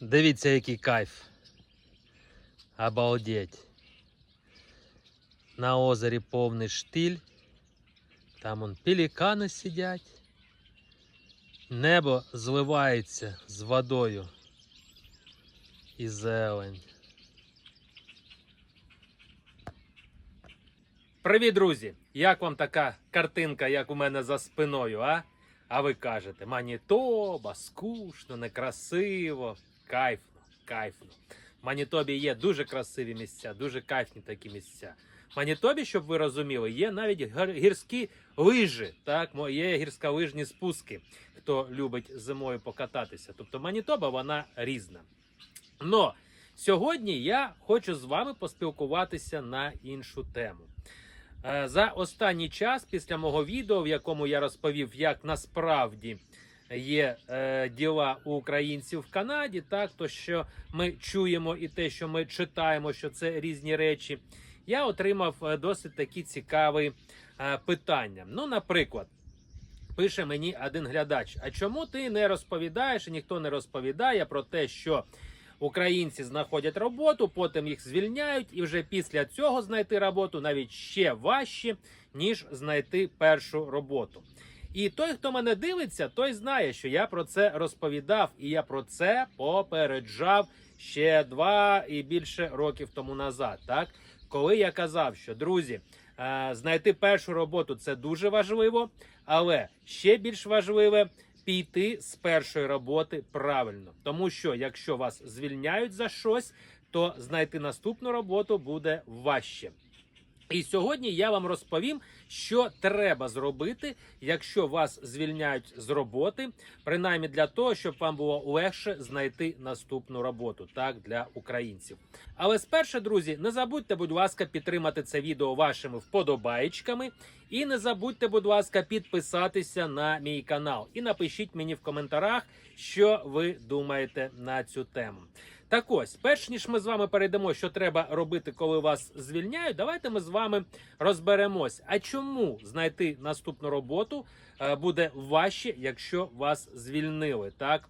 Дивіться, який кайф. Обалдеть. На озері повний штиль. Там он пелікани сидять. Небо зливається з водою. І зелень. Привіт, друзі! Як вам така картинка, як у мене за спиною, а? А ви кажете, Манітоба, скучно, некрасиво, кайфно, кайфно. В Манітобі є дуже красиві місця, дуже кайфні такі місця. В Манітобі, щоб ви розуміли, є навіть гір- гірські лижі. Так, є гірськолижні спуски, хто любить зимою покататися. Тобто Манітоба вона різна. Но сьогодні я хочу з вами поспілкуватися на іншу тему. Е, За останній час, після мого відео, в якому я розповів, як насправді є е, діла у українців в Канаді, так то що ми чуємо і те, що ми читаємо, що це різні речі, я отримав е, досить такі цікаві е, питання. Ну, наприклад. Пише мені один глядач: а чому ти не розповідаєш і ніхто не розповідає про те, що українці знаходять роботу, потім їх звільняють, і вже після цього знайти роботу навіть ще важче, ніж знайти першу роботу. І той, хто мене дивиться, той знає, що я про це розповідав, і я про це попереджав ще два і більше років тому назад. Так, коли я казав, що друзі, е, знайти першу роботу це дуже важливо, але ще більш важливе піти з першої роботи правильно. Тому що якщо вас звільняють за щось, то знайти наступну роботу буде важче. І сьогодні я вам розповім, що треба зробити, якщо вас звільняють з роботи, принаймні для того, щоб вам було легше знайти наступну роботу, так для українців. Але спершу, друзі, не забудьте, будь ласка, підтримати це відео вашими вподобаєчками. І не забудьте, будь ласка, підписатися на мій канал і напишіть мені в коментарях, що ви думаєте на цю тему. Так ось, перш ніж ми з вами перейдемо, що треба робити, коли вас звільняють, давайте ми з вами розберемось. А чому знайти наступну роботу е, буде важче, якщо вас звільнили, так?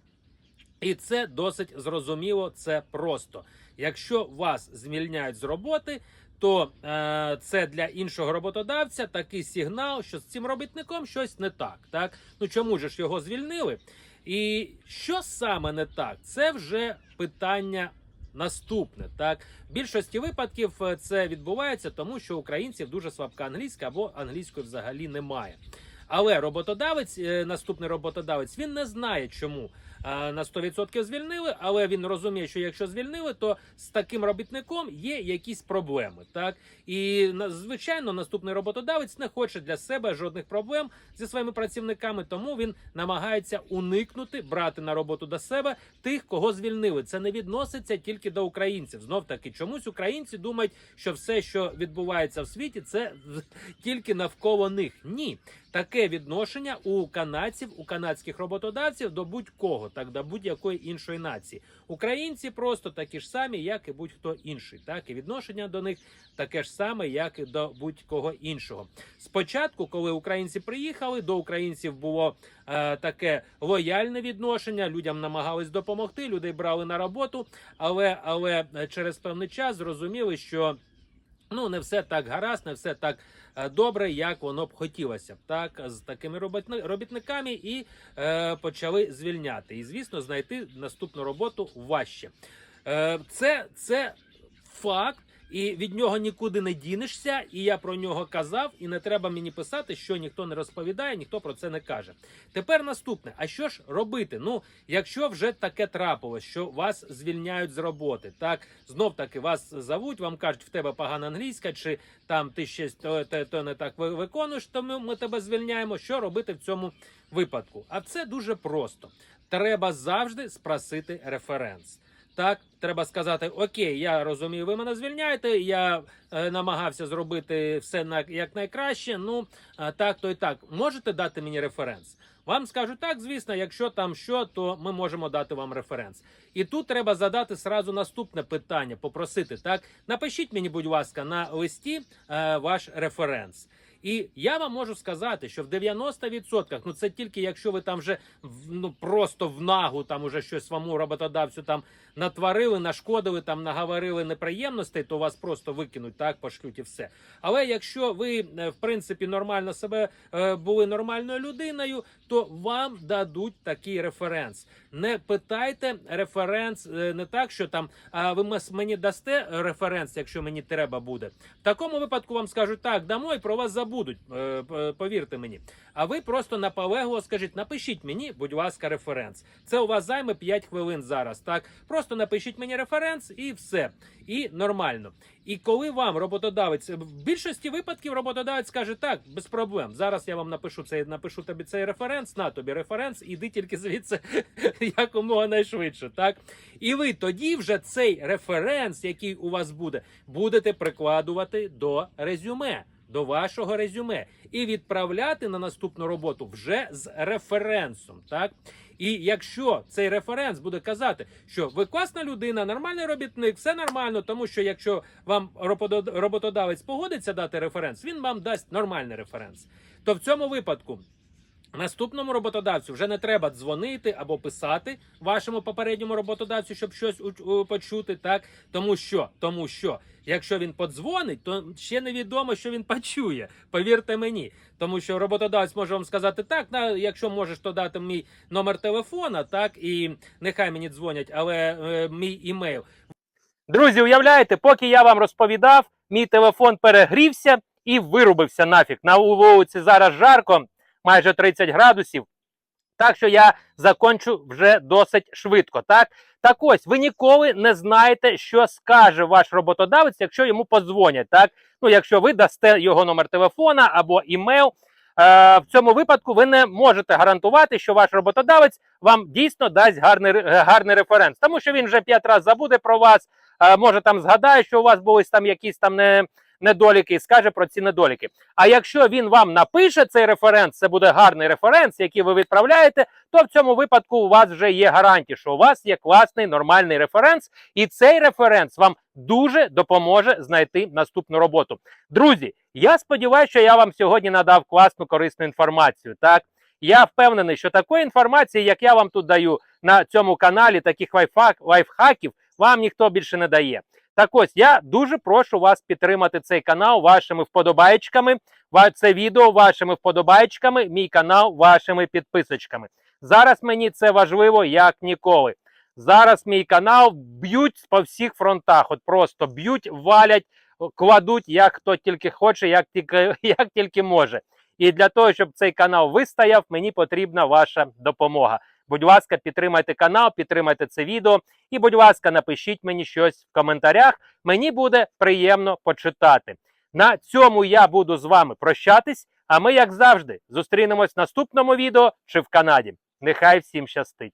І це досить зрозуміло, це просто. Якщо вас звільняють з роботи, то е, це для іншого роботодавця такий сигнал, що з цим робітником щось не так. Так ну чому ж його звільнили? І що саме не так? Це вже питання. Наступне так в більшості випадків е, це відбувається, тому що українців дуже слабка англійська або англійської взагалі немає. Але роботодавець, е, наступний роботодавець, він не знає, чому на 100% звільнили, але він розуміє, що якщо звільнили, то з таким робітником є якісь проблеми. Так і звичайно, наступний роботодавець не хоче для себе жодних проблем зі своїми працівниками, тому він намагається уникнути брати на роботу до себе тих, кого звільнили. Це не відноситься тільки до українців. Знов таки, чомусь українці думають, що все, що відбувається в світі, це тільки навколо них. Ні, таке відношення у канадців, у канадських роботодавців до будь-кого, так до будь-якої іншої нації. Українці просто такі ж самі, як і будь-хто інший. Так і відношення до них таке ж саме, як і до будь-кого іншого. Спочатку, коли українці приїхали, до українців було е, таке лояльне відношення. Людям намагались допомогти, людей брали на роботу, але але е, через певний час зрозуміли, що. Ну, не все так гаразд, не все так е, добре, як воно б хотілося. Так, з такими робітни- робітниками і е, почали звільняти. І, звісно, знайти наступну роботу важче. Е, це, це факт. І від нього нікуди не дінешся, і я про нього казав, і не треба мені писати, що ніхто не розповідає, ніхто про це не каже. Тепер наступне: а що ж робити? Ну, якщо вже таке трапилось, що вас звільняють з роботи, так знов таки вас зовуть, вам кажуть, в тебе погана англійська, чи там ти щось то, то, то не так ви- виконуєш, тому ми тебе звільняємо. Що робити в цьому випадку? А це дуже просто. Треба завжди спросити референс. Так, треба сказати: Окей, я розумію, ви мене звільняєте. Я е, намагався зробити все на як найкраще. Ну а, так, то і так. Можете дати мені референс? Вам скажуть так, звісно, якщо там що, то ми можемо дати вам референс. І тут треба задати сразу наступне питання, попросити так. Напишіть мені, будь ласка, на листі е, ваш референс. І я вам можу сказати, що в 90%, ну це тільки якщо ви там вже ну просто в нагу там уже щось своєму роботодавцю там натворили, нашкодили, там наговорили неприємностей, то вас просто викинуть, так пошлють і все. Але якщо ви е, в принципі нормально себе е, були нормальною людиною, то вам дадуть такий референс. Не питайте референс е, не так, що там а ви мені дасте референс, якщо мені треба буде. В такому випадку вам скажуть так, дамо і про вас забудуть. е, Повірте мені. А ви просто наполегливо скажіть, напишіть мені, будь ласка, референс. Це у вас займе 5 хвилин зараз. Так, просто напишіть мені референс і все. І нормально. І коли вам роботодавець в більшості випадків роботодавець скаже так, без проблем. Зараз я вам напишу цей, напишу тобі цей референс, на тобі референс, іди тільки звідси якомога найшвидше. Так і ви тоді вже цей референс, який у вас буде, будете прикладувати до резюме. До вашого резюме і відправляти на наступну роботу вже з референсом, так і якщо цей референс буде казати, що ви класна людина, нормальний робітник, все нормально, тому що якщо вам роботодавець погодиться дати референс, він вам дасть нормальний референс. То в цьому випадку наступному роботодавцю вже не треба дзвонити або писати вашому попередньому роботодавцю, щоб щось почути, так тому що, тому що. Якщо він подзвонить, то ще невідомо, що він почує. Повірте мені, тому що роботодавець може вам сказати так, на якщо можеш, то дати мій номер телефона, так і нехай мені дзвонять, але е, мій імейл. Друзі, уявляєте, поки я вам розповідав, мій телефон перегрівся і вирубився нафіг. На вулиці зараз жарко, майже 30 градусів. Так що я закончу вже досить швидко. Так, так ось ви ніколи не знаєте, що скаже ваш роботодавець, якщо йому подзвонять. Так, ну якщо ви дасте його номер телефона або імейл. Е, в цьому випадку ви не можете гарантувати, що ваш роботодавець вам дійсно дасть гарний, гарний референс, тому що він вже п'ять разів забуде про вас, е, може там згадає, що у вас були там якісь там не, недоліки, і скаже про ці недоліки. А якщо він вам напише цей референс, це буде гарний референс, який ви відправляєте, то в цьому випадку у вас вже є гарантія, що у вас є класний нормальний референс, і цей референс вам дуже допоможе знайти наступну роботу. Друзі, я сподіваюся, що я вам сьогодні надав класну корисну інформацію. Так, я впевнений, що такої інформації, як я вам тут даю на цьому каналі, таких лайфхаків, вам ніхто більше не дає. Так ось я дуже прошу вас підтримати цей канал вашими вподобайчиками, це відео вашими вподобайчиками, мій канал вашими підписочками. Зараз мені це важливо як ніколи. Зараз мій канал б'ють по всіх фронтах. От просто б'ють, валять, кладуть, як хто тільки хоче, як тільки, як тільки може. І для того, щоб цей канал вистояв, мені потрібна ваша допомога. Будь ласка, підтримайте канал, підтримайте це відео. І, будь ласка, напишіть мені щось в коментарях. Мені буде приємно почитати. На цьому я буду з вами прощатись. А ми, як завжди, зустрінемось в наступному відео чи в Канаді. Нехай всім щастить!